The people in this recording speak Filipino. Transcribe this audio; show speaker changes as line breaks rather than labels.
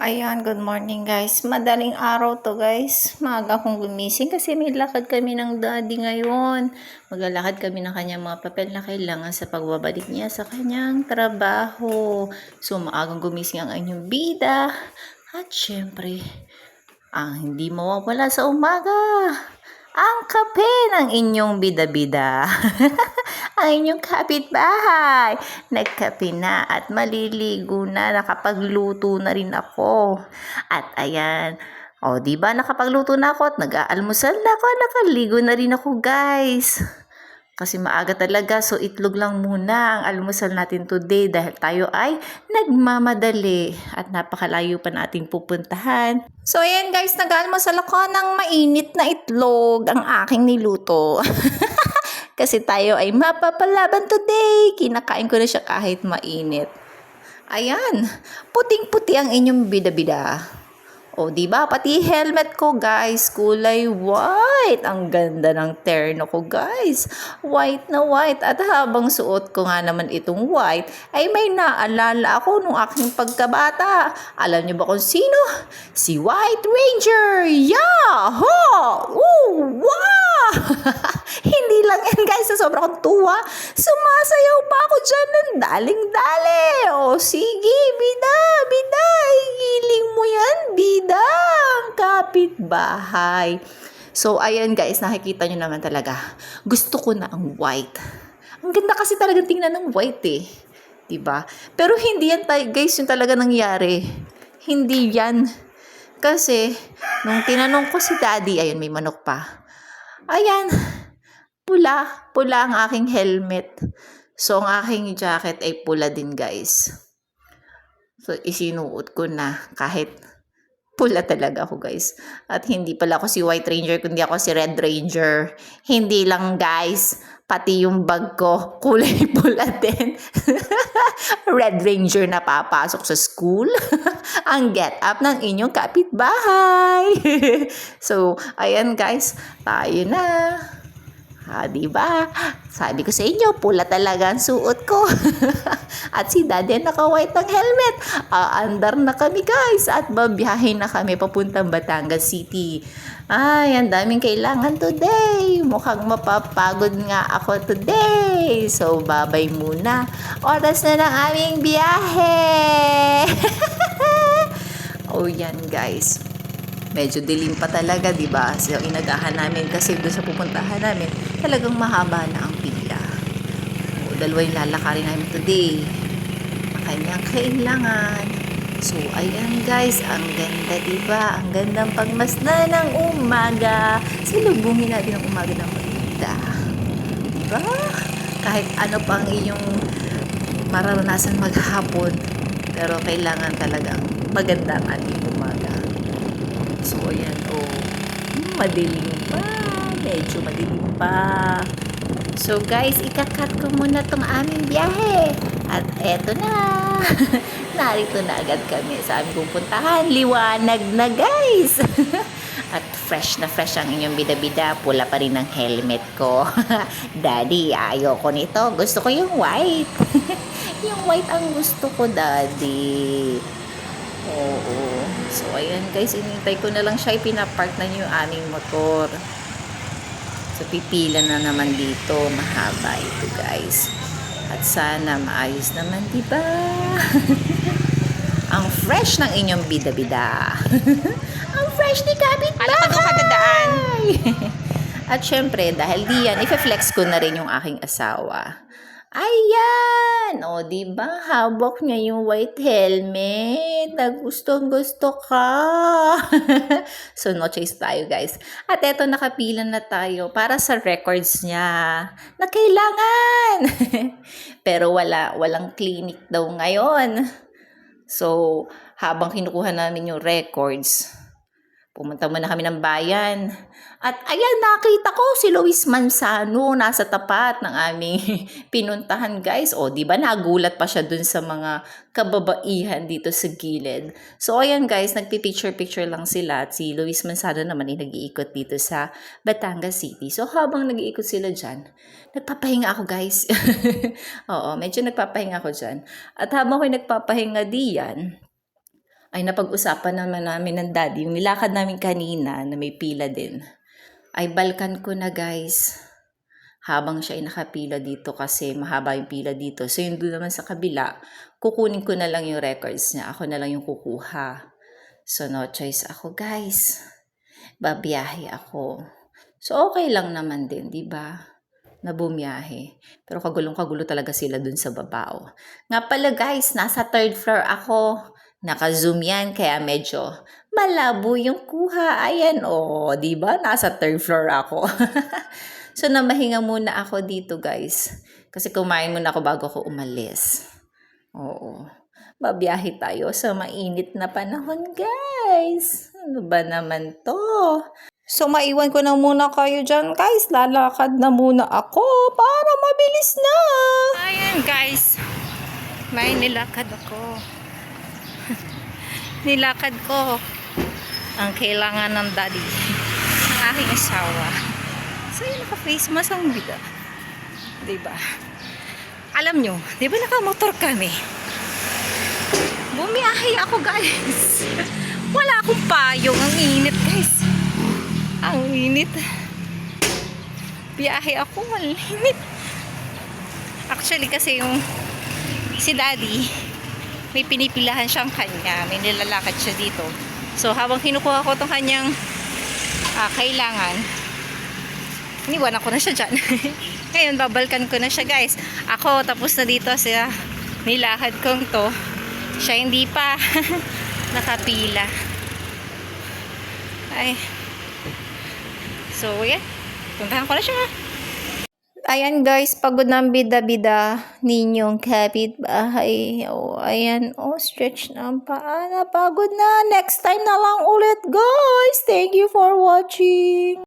Ayan, good morning guys. Madaling araw to guys. Maaga akong gumising kasi may lakad kami ng daddy ngayon. Maglalakad kami ng kanyang mga papel na kailangan sa pagbabalik niya sa kanyang trabaho. So maagang gumising ang inyong bida. At syempre, ang hindi mawawala sa umaga, ang kape ng inyong bida-bida. ang inyong kapitbahay. Nagkape na at maliligo na. Nakapagluto na rin ako. At ayan. O, di ba nakapagluto na ako at nag-aalmusal na ako. Nakaligo na rin ako, guys. Kasi maaga talaga, so itlog lang muna ang almusal natin today dahil tayo ay nagmamadali at napakalayo pa nating pupuntahan. So ayan guys, nag-almusal ako ng mainit na itlog ang aking niluto. Kasi tayo ay mapapalaban today. Kinakain ko na siya kahit mainit. Ayan, puting-puti ang inyong bida-bida. O, di ba? Pati helmet ko, guys, kulay white. Ang ganda ng terno ko, guys. White na white. At habang suot ko nga naman itong white, ay may naalala ako nung aking pagkabata. Alam niyo ba kung sino? Si White Ranger! Yahoo! Ooh, wow! Lang yan, guys. Sa sobrang kong tuwa, sumasayaw pa ako dyan ng daling-dali. O, sige, bida, bida. Hiling mo yan, bida. Ang kapitbahay. So, ayan guys, nakikita nyo naman talaga. Gusto ko na ang white. Ang ganda kasi talagang tingnan ng white eh. ba? Pero hindi yan guys, yung talaga nangyari. Hindi yan. Kasi, nung tinanong ko si daddy, ayun, may manok pa. Ayan, pula. Pula ang aking helmet. So, ang aking jacket ay pula din, guys. So, isinuot ko na kahit pula talaga ako, guys. At hindi pala ako si White Ranger, kundi ako si Red Ranger. Hindi lang, guys. Pati yung bag ko, kulay pula din. Red Ranger na papasok sa school. Ang get up ng inyong kapitbahay. so, ayan guys, tayo na. Ah, di ba? Sabi ko sa inyo, pula talaga ang suot ko. at si daddy naka-white ang helmet. Aandar na kami guys at babiyahin na kami papuntang Batangas City. Ay, ang daming kailangan today. Mukhang mapapagod nga ako today. So, babay muna. Oras na ng aming biyahe. oh, yan guys medyo dilim pa talaga, di ba? So, inagahan namin kasi doon sa pupuntahan namin, talagang mahaba na ang pila. O, dalawa yung lalakarin namin today. Kanyang kailangan. So, ayan guys, ang ganda, di ba? Ang gandang pagmasda ng umaga. Silubungin natin ang umaga ng maganda. Di ba? Kahit ano pang inyong mararanasan maghapon, pero kailangan talagang maganda ang ating umaga. So, ayan, oh. Madilim pa. Medyo madilim pa. So, guys, ikakat ko muna tong aming biyahe. At eto na. Narito na agad kami sa aming pupuntahan. Liwanag na, guys. At fresh na fresh ang inyong bida-bida. Pula pa rin ang helmet ko. Daddy, ayoko nito. Gusto ko yung white. yung white ang gusto ko, Daddy. Oo. So, ayan guys, inintay ko na lang siya. Ipinapark na niyo yung aming motor. So, pipila na naman dito. Mahaba ito guys. At sana maayos naman, di ba? Ang fresh ng inyong bida-bida. Ang fresh ni Kabit
Alam ka.
At syempre, dahil diyan, ife-flex ko na rin yung aking asawa. Ayan! O, di ba? Habok niya yung white helmet. Nagustong gusto ka. so, no choice tayo, guys. At eto, nakapila na tayo para sa records niya na kailangan. Pero wala, walang clinic daw ngayon. So, habang kinukuha namin yung records, pumunta muna kami ng bayan. At ayan, nakita ko si Luis Manzano nasa tapat ng aming pinuntahan, guys. O, di ba nagulat pa siya dun sa mga kababaihan dito sa gilid. So, ayan, guys, nagpi-picture-picture lang sila. At si Luis Manzano naman ay nag-iikot dito sa Batangas City. So, habang nag-iikot sila dyan, nagpapahinga ako, guys. Oo, medyo nagpapahinga ako dyan. At habang ako'y nagpapahinga diyan, ay napag-usapan naman namin ng daddy, yung nilakad namin kanina na may pila din, ay balkan ko na guys. Habang siya ay nakapila dito kasi mahaba yung pila dito. So yun doon naman sa kabila, kukunin ko na lang yung records niya. Ako na lang yung kukuha. So no choice ako guys. Babiyahe ako. So okay lang naman din, di ba? na bumiyahe. Pero kagulong-kagulo talaga sila dun sa babao. Nga pala guys, nasa third floor ako. Naka-zoom yan, kaya medyo malabo yung kuha. Ayan, o, oh, di ba? Nasa third floor ako. so, namahinga muna ako dito, guys. Kasi kumain muna ako bago ako umalis. Oo. Babiyahe tayo sa mainit na panahon, guys. Ano ba naman to? So, maiwan ko na muna kayo dyan, guys. Lalakad na muna ako para mabilis na. Ayan, guys. May nilakad ako. Nilakad ko ang kailangan ng daddy ng aking asawa. So, yun, naka-face mask ang biga. Diba? Alam nyo, di ba nakamotor kami? Bumiyahe ako, guys. Wala akong payong. Ang init, guys. Ang init. Biyahe ako, malinit. Actually, kasi yung si daddy, may pinipilahan siyang kanya. May nilalakad siya dito. So, habang kinukuha ko itong kanyang ah, kailangan, iniwan ako na siya dyan. Ngayon, babalkan ko na siya, guys. Ako, tapos na dito siya. Nilakad kong to. Siya hindi pa. Nakapila. Ay. So, yan. Puntahan ko na siya. Ayan guys, pagod ng bida-bida ninyong kapitbahay. O, oh, ayan. O, oh, stretch na ang paa. Napagod na. Next time na lang ulit guys. Thank you for watching.